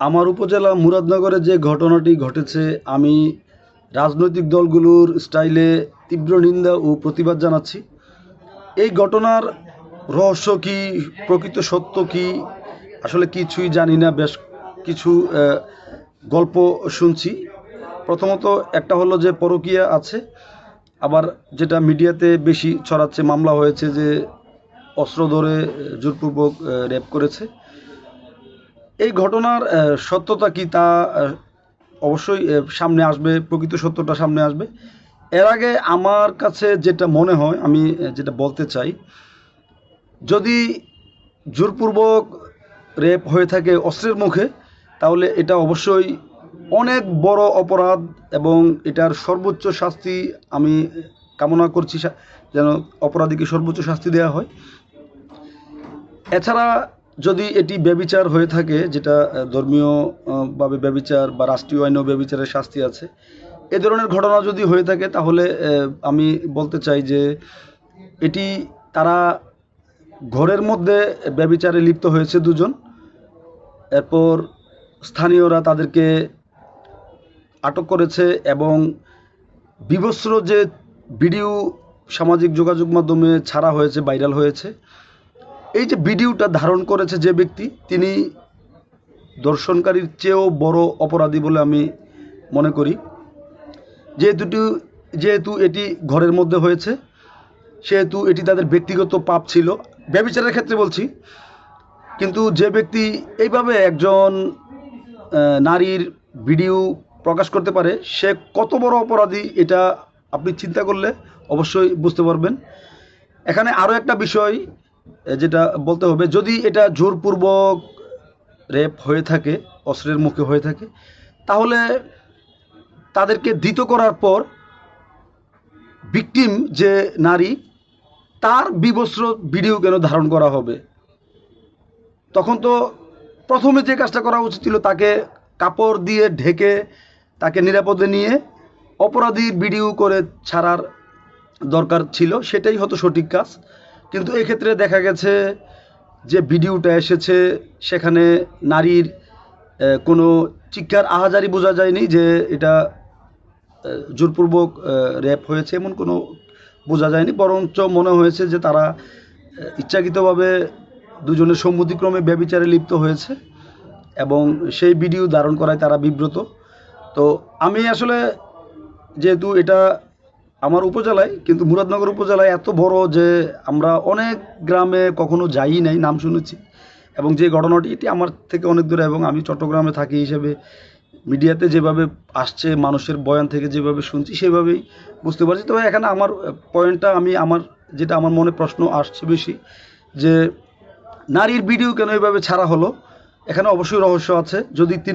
আমার উপজেলা মুরাদনগরে যে ঘটনাটি ঘটেছে, আমি রাজনৈতিক দলগুলোর স্টাইলে তীব্র নিন্দা ও প্রতিবাদ জানাচ্ছি। এই ঘটনার রহস্য কি, প্রকৃত সত্য কি, আসলে কিছুই জানি না, বেশ কিছু গল্প শুনছি। প্রথমত একটা হলো যে পরকীয়া আছে, আবার যেটা মিডিয়াতে বেশি ছড়াচ্ছে, মামলা হয়েছে যে অস্ত্র ধরে জোরপূর্বক রেপ করেছে। এই ঘটনার সত্যতা কি তা অবশ্যই সামনে আসবে, প্রকৃত সত্যটা সামনে আসবে। এর আগে আমার কাছে যেটা মনে হয়, আমি যেটা বলতে চাই, যদি জোরপূর্বক রেপ হয়ে থাকে অস্ত্রের মুখে, তাহলে এটা অবশ্যই অনেক বড় অপরাধ এবং এটার সর্বোচ্চ শাস্তি আমি কামনা করছি যেন অপরাধীকে সর্বোচ্চ শাস্তি দেওয়া হয়। এছাড়া যদি এটি ব্যবিচার হয়ে থাকে যেটা আহ, ধর্মীয় আহ, ভাবে ব্যবিচার বা রাষ্ট্রীয় আইনেও ব্যবিচারের শাস্তি আছে এ ধরনের ঘটনা যদি হয়ে থাকে তাহলে আমি বলতে চাই যে এটি তারা ঘরের মধ্যে ব্যবিচারে লিপ্ত হয়েছে দুজন। এরপর স্থানীয়রা তাদেরকে আটক করেছে এবং বিবস্ত্র যে ভিডিও সামাজিক যোগাযোগ মাধ্যমে ছাড়া হয়েছে ভাইরাল হয়েছে এই যে ভিডিওটা ধারণ করেছে যে ব্যক্তি, তিনি দর্শনকারীর চেয়েও বড় অপরাধী বলে আমি মনে করি। যেহেতু যেহেতু এটি ঘরের মধ্যে হয়েছে, সেহেতু এটি তাদের ব্যক্তিগত পাপ ছিল। ব্যবিচারের ক্ষেত্রে বলছি, কিন্তু যে ব্যক্তি এইভাবে একজন নারীর ভিডিও প্রকাশ করতে পারে, সে কত বড় অপরাধী এটা আপনি চিন্তা করলে অবশ্যই বুঝতে পারবেন। এখানে আরও একটা বিষয় যেটা বলতে হবে, যদি এটা জোরপূর্বক রেপ হয়ে থাকে, অস্ত্রের মুখে হয়ে থাকে, তাহলে তাদেরকে ধৃত করার পর ভিকটিম যে নারী, তার বিবস্ত্র ভিডিও কেন ধারণ করা হবে? তখন তো প্রথমে যে কাজটা করা উচিত ছিল, তাকে কাপড় দিয়ে ঢেকে তাকে নিরাপদে নিয়ে অপরাধীর ভিডিও করে ছাড়ার দরকার ছিল, সেটাই হতো সঠিক কাজ। কিন্তু এক্ষেত্রে দেখা গেছে যে ভিডিওটা এসেছে, সেখানে নারীর কোনো চিৎকার আহাজারি বোঝা যায়নি যে এটা জোরপূর্বক র্যাপ হয়েছে এমন কোনো বোঝা যায়নি। বরঞ্চ মনে হয়েছে যে তারা ইচ্ছাকৃতভাবে দুজনের সম্মতিক্রমে ব্যবিচারে লিপ্ত হয়েছে এবং সেই ভিডিও ধারণ করায় তারা বিব্রত। তো আমি আসলে যেহেতু এটা আমার উপজেলায়, কিন্তু মুরাদনগর উপজেলায় এত বড় যে আমরা অনেক গ্রামে কখনো যাই নাই, নাম শুনেছি। এবং যে ঘটনাটি, এটি আমার থেকে অনেক দূরে এবং আমি চট্টগ্রামে থাকি হিসেবে মিডিয়াতে যেভাবে আসছে, মানুষের বয়ান থেকে যেভাবে শুনছি, সেভাবেই বুঝতে পারছি। তবে এখানে আমার পয়েন্টটা, আমি আমার, যেটা আমার মনে প্রশ্ন আসছে বেশি, যে নারীর ভিডিও কেন এভাবে ছাড়া হলো? এখানে অবশ্যই রহস্য আছে। যদি তিনি